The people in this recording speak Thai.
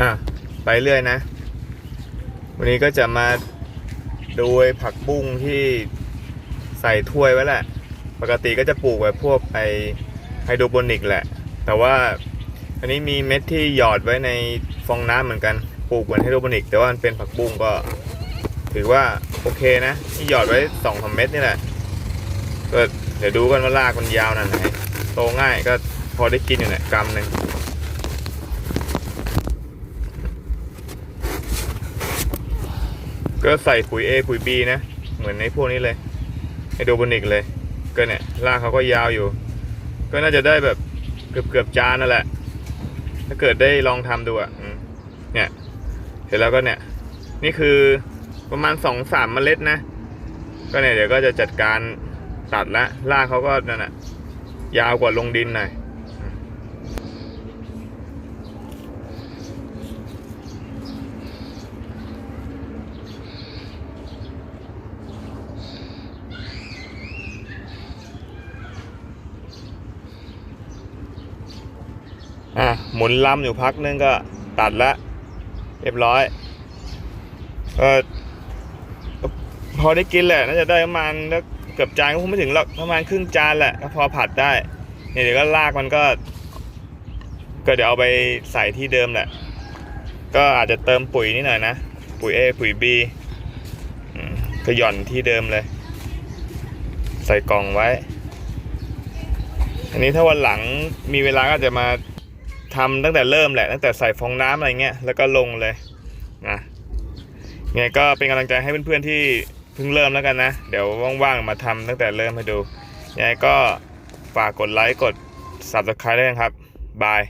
อะไปเรื่อยนะ วันนี้ก็จะมาดูผักบุ้งที่ใส่ถ้วยไว้แหละ ปกติก็จะปลูกแบบพวกไอไฮโดรโปนิกแหละ แต่ว่าอันนี้มีเม็ดที่หยอดไว้ในฟองน้ำเหมือนกัน ปลูกเหมือนไฮโดรโปนิก แต่ว่ามันเป็นผักบุ้งก็ ถือว่าโอเคนะที่หยอดไว้สองสามเม็ดนี่แหละก็เดี๋ยวดูกันว่ารากมันยาวนาดไหนโตง่ายก็พอได้กินอยู่เนี่ยกำหนึ่ง ก็ใส่ปุ๋ย A ปุ๋ย B นะ เหมือนในพวกนี้เลยไฮโดรโปนิกเลย ก็เนี่ยรากเขาก็ยาวอยู่ ก็น่าจะได้แบบเกือบเกือบจานนั่นแหละ ถ้าเกิดได้ลองทำดูอะเนี่ย เสร็จแล้วก็เนี่ย นี่คือประมาณสองสามเมล็ดนะ ก็เนี่ยเดี๋ยวก็จะจัดการตัดละรากเขาก็นั่นแหะยาวกว่าลงดินหน่อย อะหมุนลำอยู่พักนึงก็ตัดละเรียบร้อย เออพอได้กินแหละน่าจะได้ประมาณเกือบจานก็คงไม่ถึงหรอกประมาณครึ่งจานแหละพอผัดได้เนี่ยเดี๋ยวก็ลากมันก็ ก็เดี๋ยวเอาไปใส่ที่เดิมแหละ ก็อาจจะเติมปุ๋ยนิดหน่อยนะ ปุ๋ย A ปุ๋ย B ก็หย่อนที่เดิมเลย ใส่กล่องไว้ อันนี้ถ้าวันหลังมีเวลาก็จะมา ทำตั้งแต่เริ่มแหละตั้งแต่ใส่ฟองน้ำอะไรเงี้ยแล้วก็ลงเลยนะไงก็เป็นกำลังใจให้เพื่อนๆที่เพิ่งเริ่มแล้วกันนะ เดี๋ยวว่างๆมาทำตั้งแต่เริ่มให้ดูยังไงก็ฝากกดไลค์กด subscribe ด้วยนะครับบาย